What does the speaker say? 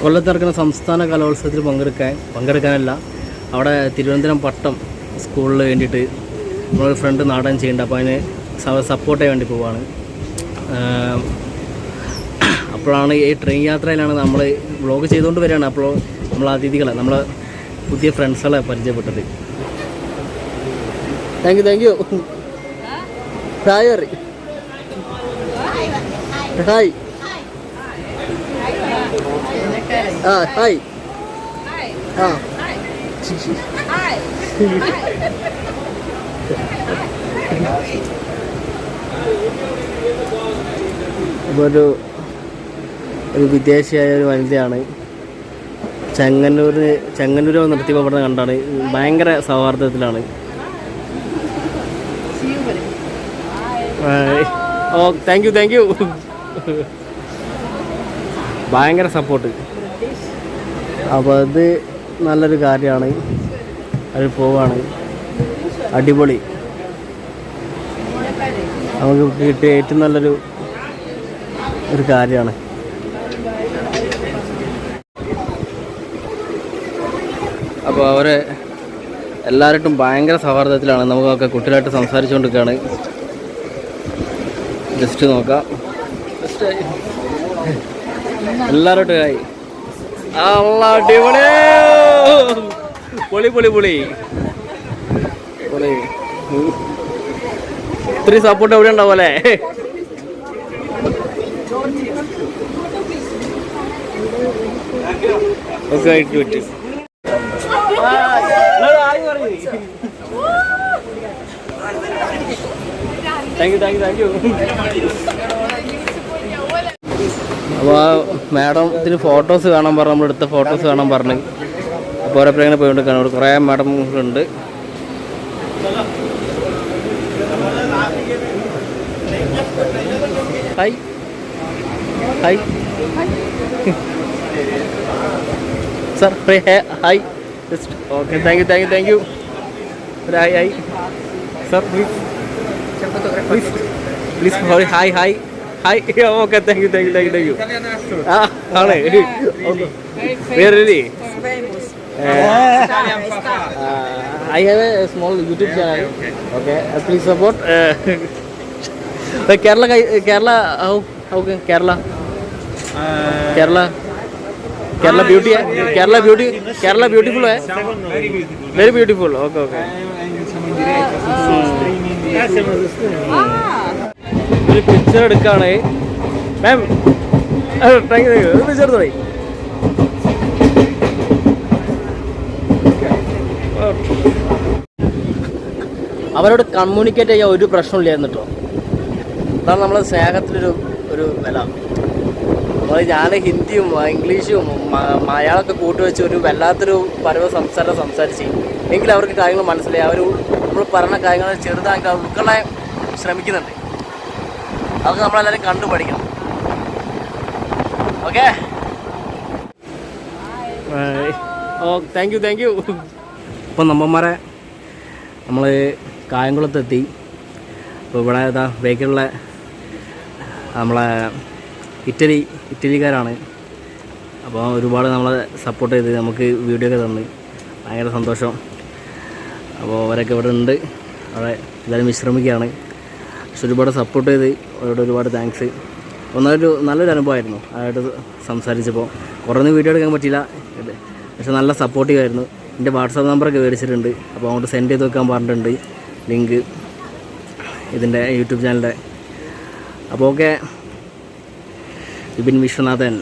കൊല്ലത്ത് നടക്കുന്ന സംസ്ഥാന കലോത്സവത്തിൽ പങ്കെടുക്കാൻ പങ്കെടുക്കാനല്ല അവിടെ തിരുവനന്തപുരം പട്ടം സ്കൂളിൽ വേണ്ടിയിട്ട് നമ്മളൊരു ഫ്രണ്ട് നാടൻ ചെയ്യുന്നുണ്ട്. അപ്പോൾ അതിന് സപ്പോർട്ട് ചെയ്യാൻ വേണ്ടി പോവാണ്. അപ്പോഴാണ് ഈ ട്രെയിൻ യാത്രയിലാണ് നമ്മൾ വ്ളോഗ് ചെയ്തുകൊണ്ട് വരികയാണ്. അപ്പോൾ നമ്മൾ അതിഥികളെ നമ്മൾ പുതിയ ഫ്രണ്ട്സുകളെ പരിചയപ്പെട്ടത്. Thank you thank you hi അറി ഹായ് ആ ഹായ് ആ ഒരു ഒരു വിദേശിയായ ഒരു വനിതയാണ്. ചെങ്ങന്നൂർ ചെങ്ങന്നൂർ നിർത്തിയപ്പോൾ ഇവിടെ കണ്ടാണ്. ഭയങ്കര സൗഹാർദ്ദത്തിലാണ്. ഓ താങ്ക് യു താങ്ക് യു ഭയങ്കര സപ്പോർട്ട് അപ്പോൾ അത് നല്ലൊരു കാര്യമാണ്. അത് പോവാണ്. അടിപൊളി. നമുക്ക് കിട്ടിയ ഏറ്റവും നല്ലൊരു ഒരു കാര്യമാണ്. അപ്പോൾ അവരെ എല്ലാവരും ഭയങ്കര സൗഹാർദ്ദത്തിലാണ്. നമുക്കൊക്കെ കുട്ടികളായിട്ട് സംസാരിച്ചുകൊണ്ടിരിക്കുകയാണ്. ജസ്റ്റ് നോക്കാം. അല്ല അടിപൊളി പൊളി പൊളി പൊളി. പൊളി. ഇത്രയും സപ്പോർട്ട് എവിടെ ഉണ്ടാവും അല്ലേ? Thank you thank you thank you അപ്പോൾ മാഡം ഇതിന് ഫോട്ടോസ് കാണാൻ പറഞ്ഞു നമ്മൾ എടുത്ത ഫോട്ടോസ് കാണാൻ പറഞ്ഞു. അപ്പോൾ ഓരോരുത്തർ പോയി പോയിക്കൊണ്ടിരിക്കുകയാണ്. കാണും കുറേ മാഡമുണ്ട് hi. Hi. Sir hi. Just okay thank you thank you thank you hi hi. Sir please please please hi hi hi okay thank you thank you thank you thank you ആ ആണ്. വേറെ I have a small YouTube channel okay please support Kerala Kerala okay Kerala Kerala Kerala beauty Kerala beauty Kerala beautiful है very beautiful okay okay ഒരു picture എടുക്കുകയാണേ ma'am thank you ഒരു picture എടുത്തോളി അവരോട് communicate ചെയ്യാൻ ഒരു പ്രശ്നമില്ലായിരുന്നു അതാണ് നമ്മളെ സ്നേഹത്തിനൊരു ഒരു വില. അപ്പോൾ ഞാൻ ഹിന്ദിയും ഇംഗ്ലീഷും മലയാളമൊക്കെ കൂട്ടുവെച്ച് ഒരു വല്ലാത്തൊരു പരവ സംസാരം സംസാരിച്ച്. എങ്കിലും അവർക്ക് കാര്യങ്ങൾ മനസ്സിലായി. അവർ നമ്മൾ പറഞ്ഞ കാര്യങ്ങൾ ചെറുതാക്കി ഉൾക്കൊള്ളാൻ ശ്രമിക്കുന്നുണ്ട്. അതൊക്കെ നമ്മളെല്ലാവരും കണ്ടു പഠിക്കണം. Okay? Oh thank you thank you ഇപ്പം നമ്മന്മാരെ നമ്മൾ കായംകുളത്തെത്തി. അപ്പോൾ ഇവിടെ ഇതാ ബേക്കിലുള്ള നമ്മളെ ഇറ്റലി ഇറ്റലിക്കാരാണ്. അപ്പോൾ ഒരുപാട് നമ്മളെ സപ്പോർട്ട് ചെയ്ത് നമുക്ക് വീഡിയോ ഒക്കെ തന്ന്. ഭയങ്കര സന്തോഷം. അപ്പോൾ അവരൊക്കെ ഇവിടെ ഉണ്ട്. അവിടെ എല്ലാവരും വിശ്രമിക്കുകയാണ്. പക്ഷെ ഒരുപാട് സപ്പോർട്ട് ചെയ്ത് അവരോട് ഒരുപാട് താങ്ക്സ് ഒന്നൊരു നല്ലൊരു അനുഭവമായിരുന്നു അതായിട്ട് സംസാരിച്ചപ്പോൾ. കുറേ വീഡിയോ എടുക്കാൻ പറ്റിയില്ല. പക്ഷെ നല്ല സപ്പോർട്ടീവ് ആയിരുന്നു. എന്റെ വാട്സാപ്പ് നമ്പറൊക്കെ മേടിച്ചിട്ടുണ്ട്. അപ്പോൾ അങ്ങോട്ട് സെൻഡ് ചെയ്ത് വെക്കാൻ പറഞ്ഞിട്ടുണ്ട്. ലിങ്ക് ഇതിന്റെ യൂട്യൂബ് ചാനലിന്റെ അപ്പോൾ ഓക്കെ വിപിൻ വിശ്വനാഥൻ.